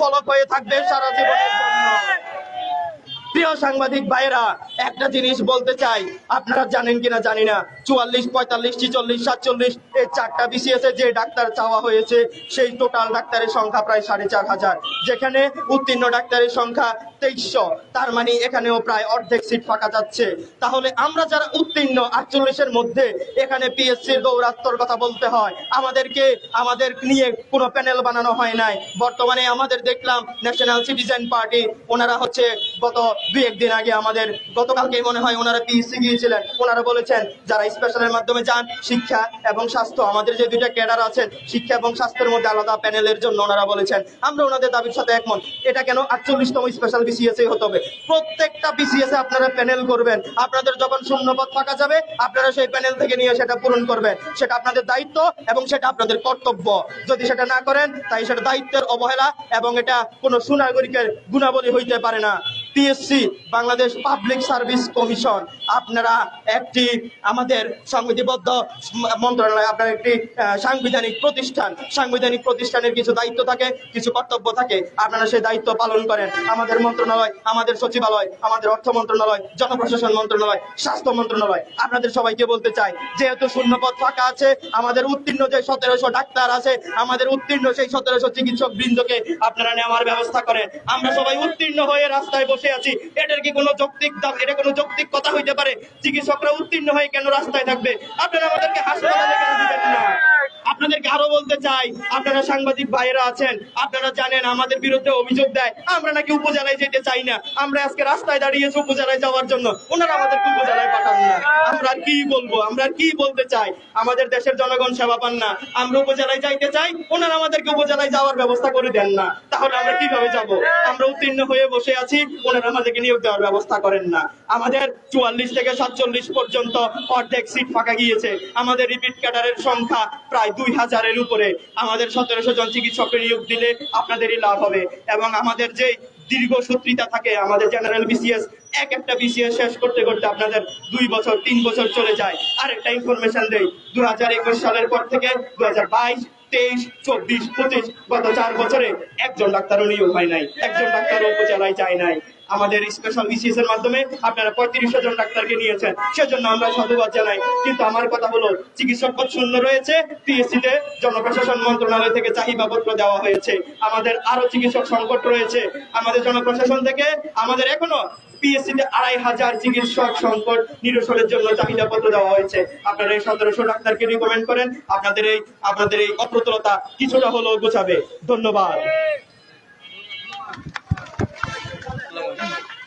ফলক হয়ে থাকবে সারা জীবনের জন্য। প্রিয় সাংবাদিক ভাইয়েরা, একটা জিনিস বলতে চাই। আপনারা জানেন কিনা জানি না। চুয়াল্লিশ, পঁয়তাল্লিশ, ছিচল্লিশ, সাতচল্লিশ, এই চারটা বিসিএস যে ডাক্তার চাওয়া হয়েছে, সেই টোটাল ডাক্তারের সংখ্যা প্রায় সাড়ে চার হাজার। যেখানে উত্তীর্ণ ডাক্তারের সংখ্যা তেইশশো। তার মানে এখানেও প্রায় অর্ধেক সিট ফাঁকা যাচ্ছে। তাহলে আমরা যারা উত্তীর্ণ, আটচল্লিশের মধ্যে এখানে পিএসসি দৌরাত্মর কথা বলতে হয়, আমাদেরকে, আমাদের নিয়ে কোনো প্যানেল বানানো হয় নাই। বর্তমানে আমাদের দেখলাম ন্যাশনাল সিটিজেন পার্টি ওনারা হচ্ছে গত দুই একদিন আগে আমাদের গতকালকে মনে হয় ওনারা পিএসসি গিয়েছিলেন। ওনারা বলেছেন, যারা স্পেশালের মাধ্যমে যান, শিক্ষা এবং স্বাস্থ্য, আমাদের যে দুইটা ক্যাডার আছেন, শিক্ষা এবং স্বাস্থ্যের মধ্যে আলাদা প্যানেলের জন্য ওনারা বলেছেন। আমরা ওনাদের দাবির সাথে একমত। এটা কেন আটচল্লিশতম স্পেশাল বিসিএস এ হতে হবে? প্রত্যেকটা বিসিএস এ আপনারা প্যানেল করবেন। আপনাদের যখন শূন্য পদ ফাঁকা যাবে, আপনারা সেই প্যানেল থেকে নিয়ে সেটা পূরণ করবেন। সেটা আপনাদের দায়িত্ব এবং সেটা আপনাদের কর্তব্য। যদি সেটা না করেন, তাই সেটা দায়িত্বের অবহেলা এবং এটা কোনো সুনাগরিকের গুণাবলী হইতে পারে না। PSC Bangladesh public service commission আপনারা একটি আমাদের সংবিধিবদ্ধ মন্ত্রণালয়, আপনার একটি সাংবিধানিক প্রতিষ্ঠান। সাংবিধানিক প্রতিষ্ঠানের কিছু দায়িত্ব থাকে, কিছু কর্তব্য থাকে। আপনারা সেই দায়িত্ব পালন করেন। আমাদের মন্ত্রণালয়, আমাদের সচিবালয়, আমাদের অর্থ মন্ত্রণালয়, জনপ্রশাসন মন্ত্রণালয়, স্বাস্থ্য মন্ত্রণালয়। আপনাদের সবাইকে বলতে চাই, যেহেতু শূন্যপদ ফাঁকা আছে, আমাদের উত্তীর্ণ যে সতেরোশো ডাক্তার আছে, আমাদের উত্তীর্ণ সেই সতেরোশো চিকিৎসক বৃন্দকে আপনারা নেওয়ার ব্যবস্থা করেন। আমরা সবাই উত্তীর্ণ হয়ে রাস্তায় বসে আছি। এটার কি কোনো যৌক্তিক দাম এটা কোনো যৌক্তিক কথা হইতে পারে? চিকিৎসকরা উত্তীর্ণ হয়ে কেন রাস্তায় থাকবে? আপনারা আমাদেরকে হাসপাতালে কেন দিবেন না? আপনাদেরকে আরও বলতে চাই, আপনারা সাংবাদিক ভাইয়েরা আছেন, আপনারা জানেন আমাদের বিরুদ্ধে অভিযোগ দেয়, আমরা নাকি উপজেলায় যেতে চাই না, আমরা আজকে রাস্তায় দাঁড়িয়েছি উপজেলায় যাওয়ার জন্য, ওনারা আমাদেরকে উপজেলায় পাঠান না। আমরা কি বলব, আমরা কি বলতে চাই? আমাদের দেশের জনগণ সেবা পান না, আমরা উপজেলায় যাইতে চাই, ওনারা আমাদেরকে উপজেলায় যাওয়ার ব্যবস্থা করে দেন না। তাহলে আমরা কীভাবে যাব? আমরা উত্তীর্ণ হয়ে বসে আছি, ওনারা আমাদেরকে নিয়োগ দেওয়ার ব্যবস্থা করেন না। আমাদের চুয়াল্লিশ থেকে সাতচল্লিশ পর্যন্ত অর্ধেক সিট ফাঁকা গিয়েছে, আমাদের রিপিট ক্যাডারের সংখ্যা প্রায় দুই হাজারের উপরে আমাদের সতেরোশো জন চিকিৎসককে নিয়োগ দিলে আপনাদেরই লাভ হবে। এবং আমাদের যে দীর্ঘ সূত্রিতা থাকে, আমাদের জেনারেল বিসিএস, এক একটা বিসিএস শেষ করতে করতে আপনাদের দুই বছর, তিন বছর চলে যায়। আরেকটা ইনফরমেশন দেই দু হাজার একুশ সালের পর থেকে দু হাজার বাইশ, তেইশ, চব্বিশ, পঁচিশ, গত চার বছরে একজন ডাক্তারও নিয়োগ হয় নাই, একজন ডাক্তারও উপজেলায় যায় নাই। আমাদের স্পেশাল বিসিএস এর মাধ্যমে আপনারা পঁয়ত্রিশ জন ডাক্তারকে নিয়েছেন। সেজন্য আমরা সাধুবাদ জানাই। কিন্তু আমার কথা হলো, চিকিৎসক পদ শূন্য রয়েছে পিএসসি তে জনপ্রশাসন মন্ত্রণালয় থেকে চাহিদাপত্র দেওয়া হয়েছে। আমাদের আরও চিকিৎসক সংকট রয়েছে। আমাদের জনপ্রশাসন থেকে আমাদের এখনও পিএসসি তে আড়াই হাজার চিকিৎসক সংকট নিরসনের জন্য চাহিদাপত্র দেওয়া হয়েছে। আপনারা এই সতেরোশো ডাক্তারকে রিকমেন্ড করেন। আপনাদের এই আপনাদের এই অপ্রতুলতা কিছুটা হলেও গোছাবে। ধন্যবাদ।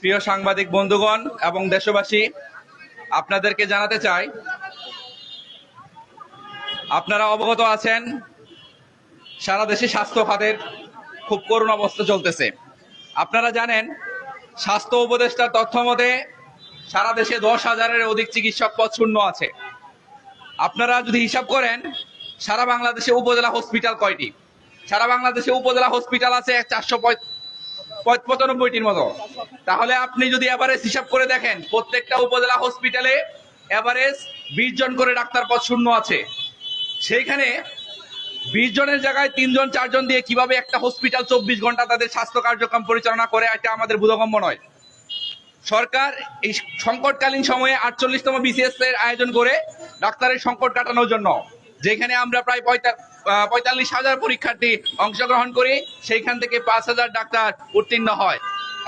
প্রিয় সাংবাদিক বন্ধুগণ এবং দেশবাসী, আপনাদেরকে জানাতে চাই, আপনারা অবগত আছেন, সারা দেশে স্বাস্থ্য খাতের খুব করুণ অবস্থা চলতেছে। আপনারা জানেন, স্বাস্থ্য উপদেষ্টার তথ্য মতে, সারা দেশে দশ হাজারের অধিক চিকিৎসক পদ শূন্য আছে। আপনারা যদি হিসাব করেন সারা বাংলাদেশে উপজেলা হসপিটাল কয়টি? সারা বাংলাদেশে উপজেলা হসপিটাল আছে চারশো পঁচানব্বইটির মতো। তাহলে আপনি যদি এভারেজ হিসাব করে দেখেন, প্রত্যেকটা উপজেলা হসপিটালে এভারেজ বিশ জন করে ডাক্তার পদ শূন্য আছে। সেইখানে বিশ জনের জায়গায় তিনজন, চারজন দিয়ে কীভাবে একটা হসপিটাল চব্বিশ ঘণ্টা তাদের স্বাস্থ্য কার্যক্রম পরিচালনা করে, এটা আমাদের বোধগম্য নয়। সরকার এই সংকটকালীন সময়ে আটচল্লিশতম বিসিএস এর আয়োজন করে ডাক্তারের সংকট কাটানোর জন্য যেখানে আমরা প্রায় পঁয়তা- পঁয়তাল্লিশ হাজার পরীক্ষার্থী অংশগ্রহণ করি, সেইখান থেকে পাঁচ হাজার ডাক্তার উত্তীর্ণ হয়।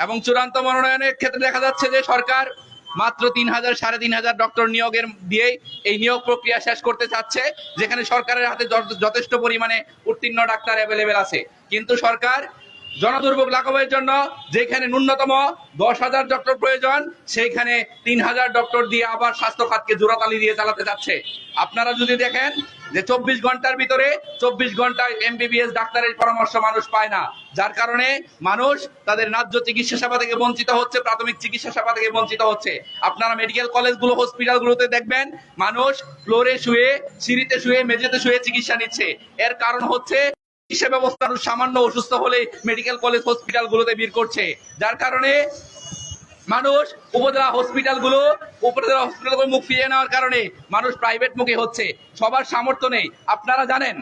এবং চূড়ান্ত মনোনয়নের ক্ষেত্রে দেখা যাচ্ছে যে সরকার মাত্র তিন হাজার, সাড়ে তিন হাজার ডক্টর নিয়োগের দিয়ে এই নিয়োগ প্রক্রিয়া শেষ করতে চাচ্ছে, যেখানে সরকারের হাতে যথেষ্ট পরিমাণে উত্তীর্ণ ডাক্তার অ্যাভেলেবেল আছে। কিন্তু সরকার জনদুর্ভোগ লাঘবের জন্য যেখানে ন্যূনতম দশ হাজার ডক্টর প্রয়োজন, সেইখানে তিন হাজার ডক্টর দিয়ে আবার স্বাস্থ্য খাতকে জোড়াতালি দিয়ে চালাতে যাচ্ছে। আপনারা যদি দেখেন যে চব্বিশ ঘণ্টার ভিতরে চব্বিশ ঘন্টায় এমবিবিএস ডাক্তারের পরামর্শ মানুষ পায় না, যার কারণে মানুষ তাদের ন্যায্য চিকিৎসা সেবা থেকে বঞ্চিত হচ্ছে, প্রাথমিক চিকিৎসা সেবা থেকে বঞ্চিত হচ্ছে। আপনারা মেডিকেল কলেজগুলো হসপিটালগুলোতে দেখবেন, মানুষ ফ্লোরে শুয়ে, সিঁড়িতে শুয়ে, মেঝেতে শুয়ে চিকিৎসা নিচ্ছে। এর কারণ হচ্ছে চিকিৎসা ব্যবস্থা সামান্য অসুস্থ হলে মেডিকেল কলেজ হসপিটাল গুলোতে ভিড় করছে। যার কারণে মানুষ উপজেলা হসপিটালগুলো উপজেলা হসপিটাল মুখ ফিরিয়ে নেওয়ার কারণে মানুষ প্রাইভেট মুখে হচ্ছে। সবার সামর্থ্য নেই। আপনারা জানেন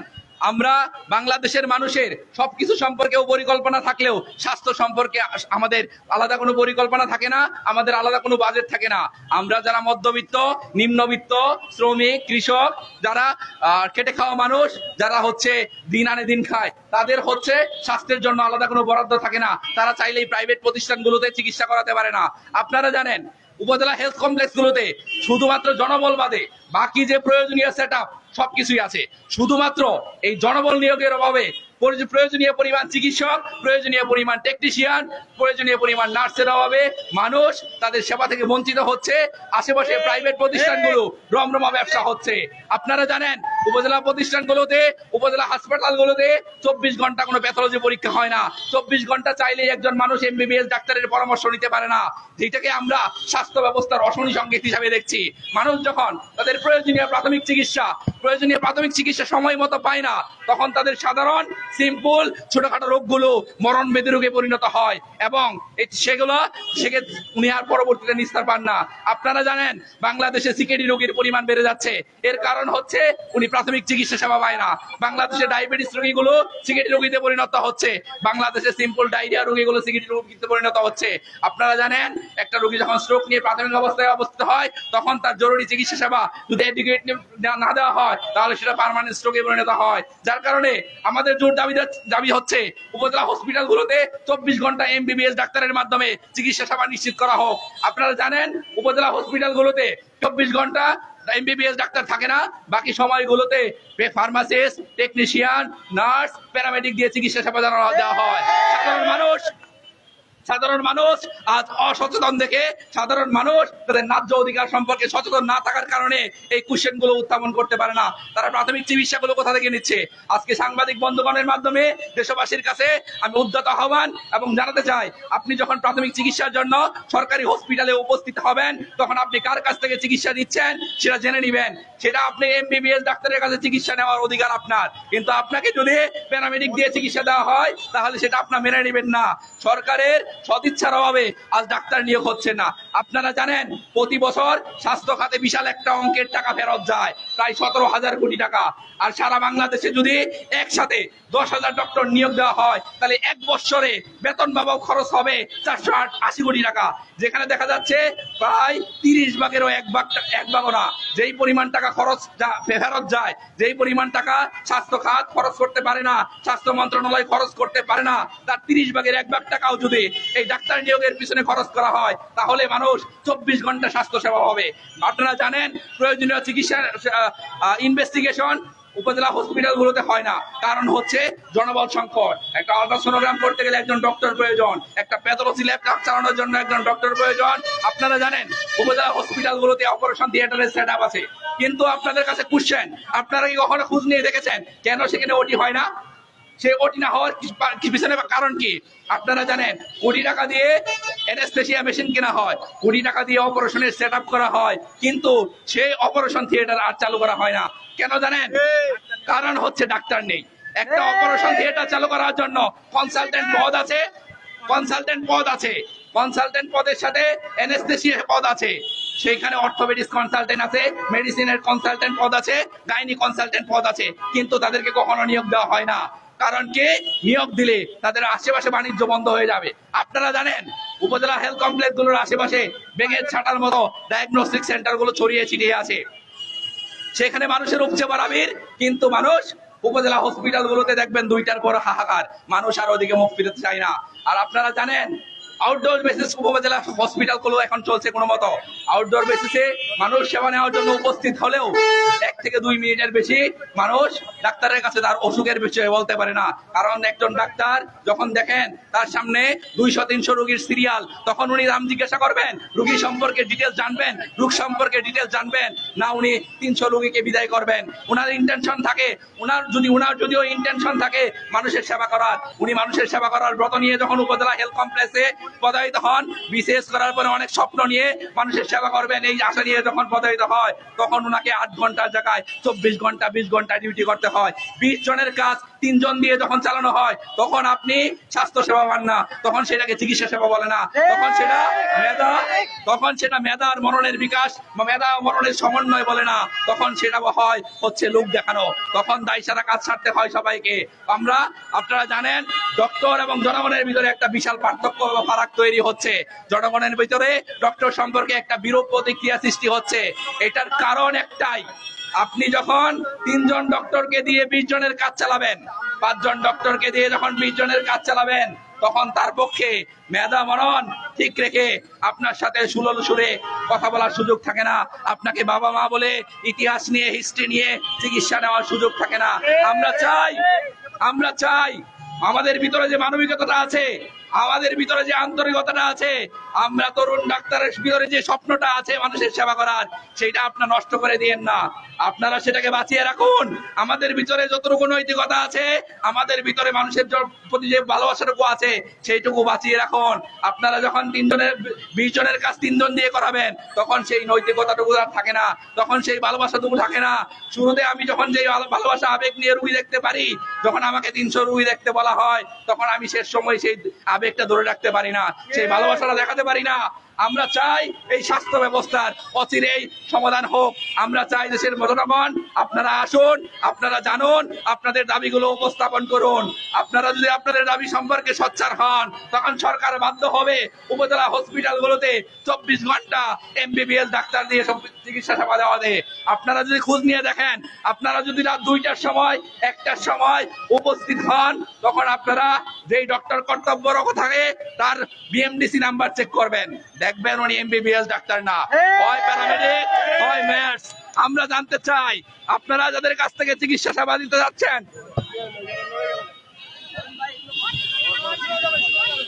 আমরা বাংলাদেশের মানুষের সবকিছু সম্পর্কে পরিকল্পনা থাকলেও স্বাস্থ্য সম্পর্কে আমাদের আলাদা কোনো পরিকল্পনা থাকে না, আমাদের আলাদা কোনো বাজেট থাকে না। আমরা যারা মধ্যবিত্ত, নিম্নবিত্ত, শ্রমিক, কৃষক, যারা খেটে খাওয়া মানুষ, যারা হচ্ছে দিন আনে দিন খায়, তাদের হচ্ছে স্বাস্থ্যের জন্য আলাদা কোনো বরাদ্দ থাকে না। তারা চাইলেই প্রাইভেট প্রতিষ্ঠানগুলোতে চিকিৎসা করাতে পারে না। আপনারা জানেন, উপজেলা হেলথ কমপ্লেক্স গুলোতে শুধুমাত্র জনবল বাদে বাকি যে প্রয়োজনীয় সেট সবকিছুই আছে। শুধুমাত্র এই জনবল নিয়োগের অভাবে প্রয়োজনীয় পরিমাণ চিকিৎসক, প্রয়োজনীয় পরিমাণ টেকনিশিয়ান প্রয়োজনীয় পরিমাণ নার্সের অভাবে মানুষ তাদের সেবা থেকে বঞ্চিত হচ্ছে। আশেপাশে প্রাইভেট প্রতিষ্ঠানগুলো রমরমা ব্যবসা হচ্ছে। আপনারা জানেন, উপজেলা প্রতিষ্ঠানগুলোতে, উপজেলা হাসপাতালগুলোতে চব্বিশ ঘণ্টা কোনো প্যাথোলজি পরীক্ষা হয় না। চব্বিশ ঘণ্টা চাইলেই একজন মানুষ এমবিবিএস ডাক্তারের পরামর্শ নিতে পারে না। যেটাকে আমরা স্বাস্থ্য ব্যবস্থার অশনি সংকেত হিসাবে দেখছি। মানুষ যখন তাদের প্রয়োজনীয় প্রাথমিক চিকিৎসা, প্রয়োজনীয় প্রাথমিক চিকিৎসা সময় মতো পায় না, তখন তাদের সাধারণ সিম্পল ছোটখাটো রোগগুলো মরণ বেদি রোগে পরিণত হয়। এবং সেগুলো সেকে উনি আর পরবর্তীতে নিস্তার পান না। আপনারা জানেন, বাংলাদেশে সিকেডি রোগীর পরিমাণ বেড়ে যাচ্ছে। এর কারণ হচ্ছে উনি প্রাথমিক চিকিৎসা সেবা পায় না। বাংলাদেশে ডায়াবেটিস রোগীগুলো সিকেডি রোগীতে পরিণত হচ্ছে। বাংলাদেশে সিম্পল ডায়রিয়া রোগীগুলো সিকেডি রোগীতে পরিণত হচ্ছে। আপনারা জানেন, একটা রোগী যখন স্ট্রোক নিয়ে প্রাথমিক অবস্থায় অবস্থিত হয়, তখন তার জরুরি চিকিৎসা সেবা যদি না দেওয়া হয়, তাহলে সেটা পার্মানেন্ট স্ট্রোকে পরিণত হয়। যার কারণে আমাদের জোর দাবি দাবি হচ্ছে, উপজেলা হসপিটালগুলোতে চব্বিশ ঘণ্টা এমবিবিএস ডাক্তারের মাধ্যমে চিকিৎসা সেবা নিশ্চিত করা হোক। আপনারা জানেন, উপজেলা হসপিটালগুলোতে চব্বিশ ঘণ্টা এমবিবিএস ডাক্তার থাকে না। বাকি সময়গুলোতে ফার্মাসিস্ট টেকনিশিয়ান নার্স প্যারামেডিক দিয়ে চিকিৎসা সেবা দেওয়া হয়। সাধারণ মানুষ সাধারণ মানুষ আজ অসচেতন দেখে সাধারণ মানুষ তাদের ন্যায্য অধিকার সম্পর্কে সচেতন না থাকার কারণে এই কোশ্চেনগুলো উত্থাপন করতে পারে না। তারা প্রাথমিক চিকিৎসাগুলো কোথা থেকে নিচ্ছে? আজকে সাংবাদিক বন্ধুগণের মাধ্যমে দেশবাসীর কাছে আমি উদ্যত আহ্বান এবং জানাতে চাই, আপনি যখন প্রাথমিক চিকিৎসার জন্য সরকারি হসপিটালে উপস্থিত হবেন, তখন আপনি কার কাছ থেকে চিকিৎসা নিচ্ছেন সেটা জেনে নেবেন। সেটা আপনি এমবিবিএস ডাক্তারের কাছে চিকিৎসা নেওয়ার অধিকার আপনার। কিন্তু আপনাকে যদি প্যারামেডিক দিয়ে চিকিৎসা দেওয়া হয়, তাহলে সেটা আপনার মেনে নেবেন না। সরকারের সদিচ্ছার অভাবে আজ ডাক্তার নিয়োগ হচ্ছে না। আপনারা জানেন, প্রতি বছর স্বাস্থ্য খাতে বিশাল একটা অঙ্কের টাকা ফেরত যায়, প্রায় সতেরো হাজার কোটি টাকা। আর সারা বাংলাদেশে যদি একসাথে দশ হাজার ডক্টর নিয়োগ দেওয়া হয়, তাহলে এক বছরে বেতন পাবাও খরচ হবে চারশো আশি কোটি টাকা। যেখানে দেখা যাচ্ছে, প্রায় তিরিশ ভাগেরও এক ভাগ এক ভাগও না। যেই পরিমাণ টাকা খরচ ফেরত যায়, যেই পরিমাণ টাকা স্বাস্থ্য খাত খরচ করতে পারে না, স্বাস্থ্য মন্ত্রণালয় খরচ করতে পারে না, তার তিরিশ ভাগের এক ভাগ টাকাও যদি এই ডাক্তার নিয়োগের পিছনে খরচ করা হয়, তাহলে মানুষ চব্বিশ ঘণ্টা স্বাস্থ্য সেবা হবে আপনারা জানেন, প্রয়োজনীয় চিকিৎসা ইনভেস্টিগেশন উপজেলা হসপিটাল গুলোতে হয় না। কারণ হচ্ছে জনবল সংকট। একটা আলট্রাসোনোগ্রাম করতে গেলে একজন ডক্টর প্রয়োজন, একটা প্যাথোলজি ল্যাব চালানোর জন্য একজন ডক্টর প্রয়োজন। আপনারা জানেন, উপজেলা হসপিটাল গুলোতে অপারেশন থিয়েটারের সেট আছে। কিন্তু আপনাদের কাছে কোশ্চেন আপনারা কি কখনো খোঁজ নিয়ে দেখেছেন? কেন সেখানে ওটি হয় না? সে ওটি না হওয়ার কি- পিছনে কারণ কি? আপনারা জানেন কোটি টাকা দিয়ে অ্যানেস্থেশিয়া মেশিন কেনা হয় কোটি টাকা দিয়ে অপারেশনের সেট করা হয় কিন্তু সেই অপারেশন থিয়েটার আর চালু করা হয় না। কেন জানেন? কারণ হচ্ছে ডাক্তার নেই। একটা অপারেশন থিয়েটার চালু করার জন্য কনসালটেন্ট পদ আছে। কনসালটেন্ট পদ আছে। কনসালটেন্ট পদের সাথে অ্যানেস্থেশিয়া পদ আছে। সেইখানে অর্থোপেডিক্স কনসালটেন্ট আছে মেডিসিনের কনসালটেন্ট পদ আছে গাইনি কনসালটেন্ট পদ আছে কিন্তু তাদেরকে কখনো নিয়োগ দেওয়া হয় না। কারণ নিয়োগ দিলে তাদের আশেপাশে বাণিজ্য বন্ধ হয়ে যাবে। আপনারা জানেন, উপজেলা হেলথ কমপ্লেক্সগুলোর আশেপাশে বেগের ছাটার মতো ডায়াগনস্টিক সেন্টারগুলো ছড়িয়ে ছিটিয়ে আছে। সেখানে মানুষের উপচে বাড়াবির কিন্তু মানুষ উপজেলা হসপিটাল গুলোতে দেখবেন দুইটার পর হাহাকার। মানুষ আর ওদিকে মুখ ফিরতে চায় না। আর আপনারা জানেন আউটডোর বেসিস উপজেলা হসপিটালগুলো এখন চলছে কোনো মতো। আউটডোর বেসিসে মানুষ সেবা নেওয়ার জন্য উপস্থিত হলেও এক থেকে দুই মিনিটের বেশি মানুষ ডাক্তারের কাছে তার অসুখের বিষয়ে বলতে পারে না। কারণ একজন ডাক্তার যখন দেখেন তার সামনে দুইশো, তিনশো রুগীর সিরিয়াল তখন উনি নাম জিজ্ঞাসা করবেন, রুগী সম্পর্কে ডিটেলস জানবেন, রোগ সম্পর্কে ডিটেলস জানবেন। না, উনি তিনশো রুগীকে বিদায় করবেন। উনার ইন্টেনশন থাকে, উনার যদি, উনার যদিও ইন্টেনশন থাকে মানুষের সেবা করার, উনি মানুষের সেবা করার ব্রত নিয়ে যখন উপজেলা হেলথ কমপ্লেক্সে পদায়িত হন। বিশেষ করার পরে অনেক স্বপ্ন নিয়ে মানুষের সেবা করবেন, এই আশা নিয়ে যখন পদায়িত হয়, তখন ওনাকে আট ঘণ্টার জায়গায় চব্বিশ ঘণ্টা, বিশ ঘণ্টা ডিউটি করতে হয়। বিশ জনের কাজ তিনজন দিয়ে যখন চালানো হয়, তখন আপনি স্বাস্থ্য সেবা পান না, তখন সেটাকে চিকিৎসা সেবা বলে না। তখন সেটা মেধা, তখন সেটা মেধা আর মরণের বিকাশ বা মেধা মরণের সমন্বয় বলে না। তখন সেটা হয় হচ্ছে লোক দেখানো। তখন দায় সারা কাজ ছাড়তে হয় সবাইকে। আমরা, আপনারা জানেন, ডক্টর এবং জনগণের ভিতরে একটা বিশাল পার্থক্য বা ফারাক তৈরি হচ্ছে। জনগণের ভিতরে ডক্টর সম্পর্কে একটা বিরূপ প্রতিক্রিয়া সৃষ্টি হচ্ছে। এটার কারণ একটাই আপনি যখন তিনজন ডক্টরকে দিয়ে বিশ জনের কাজ চালাবেন, পাঁচজন ডক্টরকে দিয়ে যখন বিশ জনের কাজ চালাবেন, তখন তার পক্ষে মেধা মরণ ঠিক রেখে আপনার সাথে সুলল সুরে কথা বলার সুযোগ থাকে না। আপনাকে বাবা মা বলে ইতিহাস নিয়ে হিস্ট্রি নিয়ে চিকিৎসা নেওয়ার সুযোগ থাকে না। আমরা চাই আমরা চাই আমাদের ভিতরে যে মানবিকতা আছে আমাদের ভিতরে যে আন্তরিকতাটা আছে, আমরা তরুণ ডাক্তারের ভিতরে যে স্বপ্নটা আছে মানুষের সেবা করার সেটা আপনার নষ্ট করে দিয়েন না। আপনারা সেটাকে বাঁচিয়ে রাখুন। আমাদের ভিতরে যতটুকু নৈতিকতা আছে, আমাদের ভিতরে মানুষের প্রতি যে ভালোবাসাটুকু আছে, সেইটুকু বাঁচিয়ে রাখুন। আপনারা যখন তিনজনের বিশ জনের কাজ তিনজন দিয়ে করাবেন, তখন সেই নৈতিকতাটুকু আর থাকে না। তখন সেই ভালোবাসাটুকু থাকে না। শুরুতে আমি যখন যে ভালোবাসা, আবেগ নিয়ে রুগী দেখতে পারি, যখন আমাকে তিনশো রুগী দেখতে বলা হয়, তখন আমি শেষ সময় সেই আবেগটা ধরে রাখতে পারি না। সেই ভালোবাসাটা দেখাতে পারি না। আমরা চাই এই স্বাস্থ্য ব্যবস্থার অচিরেই সমাধান হোক। আমরা চাই দেশের জনগণ আপনারা আসুন, আপনারা জানুন, আপনাদের দাবিগুলো উপস্থাপন করুন। আপনারা যদি আপনাদের দাবি সম্পর্কে সোচ্চার হন, তখন সরকার বাধ্য হবে উপজেলা হসপিটালগুলোতে চব্বিশ ঘণ্টা এমবিবিএস ডাক্তার দিয়ে চিকিৎসা সেবা দেওয়া দেয়। আপনারা যদি খোঁজ নিয়ে দেখেন, আপনারা যদি রাত দুইটার সময়, একটার সময় উপস্থিত হন, তখন আপনারা যেই ডক্টর কর্তব্যরত থাকে, তার বিএমডিসি নাম্বার চেক করবেন। দেখবেন উনি এমবিবিএস ডাক্তার না। হয় প্যারামেডিক হয় ম্যাথস আমরা জানতে চাই আপনারা যাদের কাছ থেকে চিকিৎসা সেবা দিতে যাচ্ছেন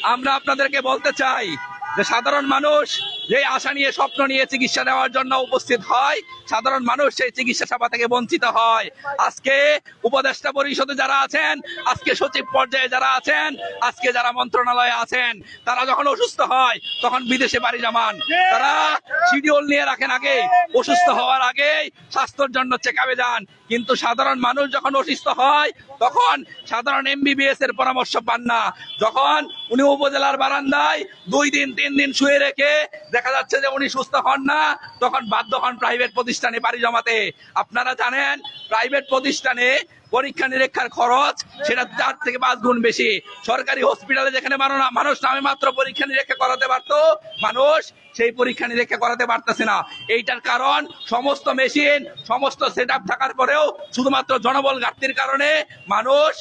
আমরা আপনাদেরকে বলতে চাই যে সাধারণ মানুষ যে আশা নিয়ে, স্বপ্ন নিয়ে চিকিৎসা নেওয়ার জন্য উপস্থিত হয়, সাধারণ মানুষ সেই চিকিৎসা সেবা থেকে বঞ্চিত হয়। আজকে উপদেষ্টা পরিষদে যারা আছেন, আজকে সচিব পর্যায়ে যারা আছেন, আজকে যারা মন্ত্রণালয়ে আছেন, তারা যখন অসুস্থ হয়, তখন বিদেশে বাড়ি জমান। তারা শিডিউল নিয়ে রাখেন আগে, অসুস্থ হওয়ার আগেই স্বাস্থ্যের জন্য চেক আপে যান। কিন্তু সাধারণ মানুষ যখন অসুস্থ হয়, তখন সাধারণ এমবিবিএস এর পরামর্শ পান না। যখন উনি উপজেলার বারান্দায় দুই দিন, তিন দিন শুয়ে রেখে দেখা যাচ্ছে যে উনি সুস্থ হন না, তখন বাধ্য হন প্রাইভেট প্রতিষ্ঠানে পাড়ি জমাতে। আপনারা জানেন প্রাইভেট প্রতিষ্ঠানে পরীক্ষা নিরীক্ষার খরচ, সেটা চার থেকে পাঁচ গুণ বেশি। সরকারি হসপিটালে যেখানে মানুষ নামে মাত্র পরীক্ষা নিরীক্ষা করাতে পারতো, মানুষ সেই পরীক্ষা নিরীক্ষা করাতে পারতেছে না। এইটার কারণ, সমস্ত মেশিন সমস্ত সেট থাকার পরেও শুধুমাত্র জনবল ঘাটতির কারণে মানুষ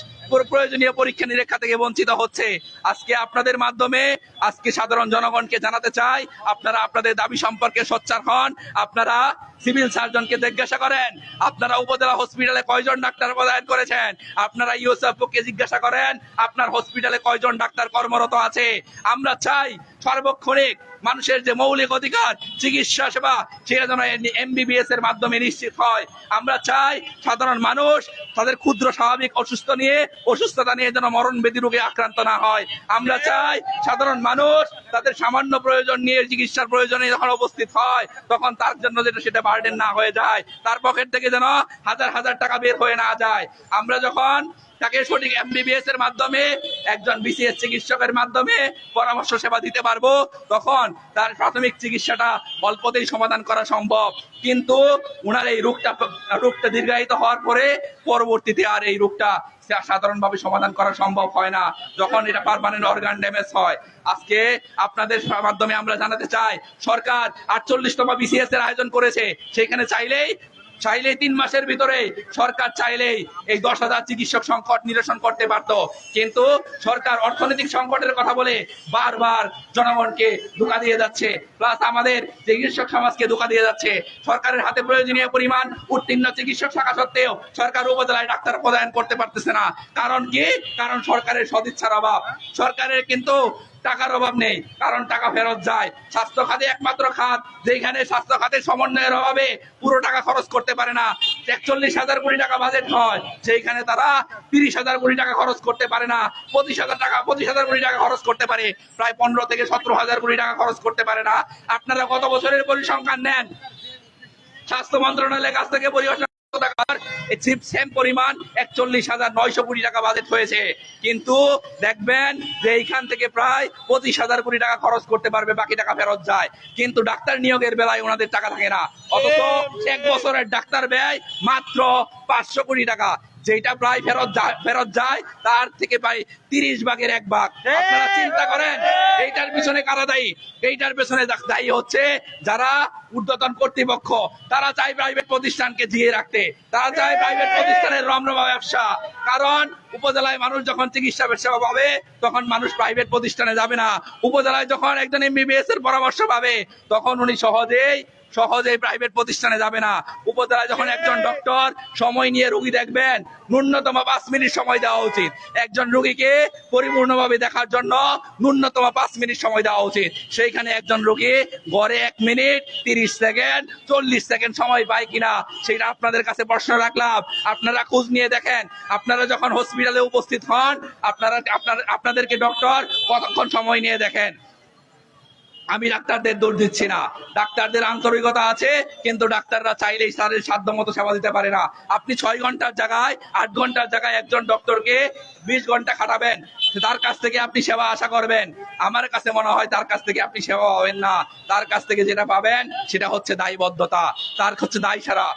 প্রয়োজনীয় পরীক্ষা নিরীক্ষা থেকে বঞ্চিত হচ্ছে। আজকে আপনাদের মাধ্যমে আজকে সাধারণ জনগণকে জানাতে চাই, আপনারা আপনাদের দাবি সম্পর্কে সোচ্চার হন, আপনারা সিভিল সার্জনকে জিজ্ঞাসা করেন, আপনারা উপজেলা হসপিটালে কয়জন ডাক্তার পদায়ন করেছেন? আপনারা ইউএসএফকে জিজ্ঞাসা করেন, আপনার হসপিটালে কয়জন ডাক্তার কর্মরত আছে? আমরা চাই সার্বক্ষণিক মানুষের যে মৌলিক অধিকার, চিকিৎসা সেবা, সেটা যেন এমবিবিএস এর মাধ্যমে নিশ্চিত হয়। আমরা চাই সাধারণ মানুষ তাদের ক্ষুদ্র, স্বাভাবিক অসুস্থ নিয়ে, অসুস্থতা নিয়ে যেন মরণ ব্যাধি রোগে আক্রান্ত না হয়। আমরা চাই সাধারণ মানুষ তাদের সামান্য প্রয়োজন নিয়ে চিকিৎসার প্রয়োজনে যখন উপস্থিত হয়, তখন তার জন্য যেটা সেটা বার্ডেন না হয়ে যায়, তার পকেট থেকে যেন হাজার হাজার টাকা বের হয়ে না যায়। আমরা যখন তাকে সঠিক এমবিবিএস এর মাধ্যমে, একজন বিসিএস চিকিৎসকের মাধ্যমে পরামর্শ সেবা দিতে পারব, তখন তার প্রাথমিক চিকিৎসাটা অল্পতেই সমাধান করা সম্ভব। কিন্তু উনার এই রোগটা রোগটা দীর্ঘায়িত হওয়ার পরে পরবর্তীতে আর এই রোগটা সাধারণভাবে সমাধান করা সম্ভব হয় না। যখন এটা পারমানেন্ট অর্গান ড্যামেজ হয়। আজকে আপনাদের মাধ্যমে আমরা জানাতে চাই, সরকার আটচল্লিশতম বিসিএস এর আয়োজন করেছে। সেখানে চাইলেই চাইলে তিন মাসের ভিতরে সরকার চাইলেই এই দশ হাজার চিকিৎসক সংকট নিরসন করতে পারত কিন্তু সরকার অর্থনৈতিক সংকটের কথা বলে বারবার জনগণকে ধোকা দিয়ে যাচ্ছে। প্লাস আমাদের চিকিৎসক সমাজকে ধোকা দিয়ে যাচ্ছে। সরকারের হাতে প্রয়োজনীয় পরিমাণ উত্তীর্ণ চিকিৎসক থাকা সত্ত্বেও সরকার উপজেলায় ডাক্তার প্রদান করতে পারতেছে না। কারণ কি? কারণ সরকারের সদিচ্ছার অভাব। সরকারের কিন্তু টাকার অভাব নেই, কারণ টাকা ফেরত যায়। স্বাস্থ্য খাতে একমাত্র খাত যেখানে স্বাস্থ্য খাতে সমন্বয়ের অভাবে পুরো টাকা খরচ করতে পারে না। একচল্লিশ হাজার কোটি টাকা বাজেট হয় সেইখানে তারা তিরিশ হাজার কোটি টাকা খরচ করতে পারে না, পঁচিশ হাজার টাকা, পঁচিশ হাজার কোটি টাকা খরচ করতে পারে, প্রায় পনেরো থেকে সতেরো হাজার কোটি টাকা খরচ করতে পারে না। আপনারা কত বছরের পরিসংখ্যান নেন? স্বাস্থ্য মন্ত্রণালয়ের কাছ থেকে পরিবেশন টাকার সেম পরিমাণ একচল্লিশ হাজার নয়শো কোটি টাকা বাজেট হয়েছে। কিন্তু দেখবেন যে এইখান থেকে প্রায় পঁচিশ হাজার কোটি টাকা খরচ করতে পারবে বাকি টাকা ফেরত যায়। কিন্তু ডাক্তার নিয়োগের বেলায় ওনাদের টাকা থাকে না। অথচ এক বছরের ডাক্তার ব্যয় মাত্র পাঁচশো কোটি টাকা। যেটা প্রায় ফেরত যায় ফেরত যায় তার থেকে প্রায় তিরিশ ভাগের এক ভাগ। আপনারা চিন্তা করেন এইটার পিছনে কারা দায়ী? এইটার পেছনে দায়ী হচ্ছে যারা ঊর্ধ্বতন কর্তৃপক্ষ। তারা চায় প্রাইভেট প্রতিষ্ঠানকে জিয়ে রাখতে। তারা চায় প্রাইভেট প্রতিষ্ঠানের রমরমা ব্যবসা। কারণ উপজেলায় মানুষ যখন চিকিৎসা সেবা পাবে তখন মানুষ প্রাইভেট প্রতিষ্ঠানে যাবে না। উপজেলায় যখন একজন এমবিবিএস এর পরামর্শ পাবে তখন উনি সহজেই সহজেই প্রাইভেট প্রতিষ্ঠানে যাবে না। উপজেলায় যখন একজন ডক্টর সময় নিয়ে রোগী দেখবেন, ন্যূনতম পাঁচ মিনিট সময় দেওয়া উচিত। একজন রোগীকে পরিপূর্ণভাবে দেখার জন্য ন্যূনতম পাঁচ মিনিট সময় দেওয়া উচিত। সেইখানে একজন রোগী গড়ে এক মিনিট, তিরিশ সেকেন্ড, চল্লিশ সেকেন্ড সময় পায় কিনা, সেটা আপনাদের কাছে প্রশ্ন রাখলাম। আপনারা খোঁজ নিয়ে দেখেন। আপনারা যখন হসপিটালে উপস্থিত হন, আপনারা আপনার আপনাদেরকে ডক্টর কতক্ষণ সময় নিয়ে দেখেন? আমি ডাক্তারদের দোষ দিচ্ছি না। ডাক্তারদের আন্তরিকতা আছে, কিন্তু ডাক্তাররা চাইলেই তাদের সাধ্য মতো সেবা দিতে পারে না। আপনি ছয় ঘণ্টার জায়গায়, আট ঘণ্টার জায়গায় একজন ডক্টরকে বিশ ঘণ্টা খাটাবেন। তার কাছ থেকে আপনি সেবা আশা করবেন। আমার কাছে মনে হয় তার কাছ থেকে আপনি সেবা পাবেন না। তার কাছ থেকে যেটা পাবেন, সেটা হচ্ছে দায়বদ্ধতা। তার হচ্ছে দায় সারা।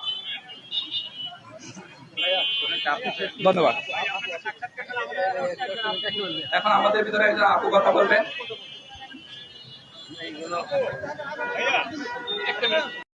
ধন্যবাদ। এখন আমাদের ভিতরে একজন আপু কথা বলবেন। একটা মিনিট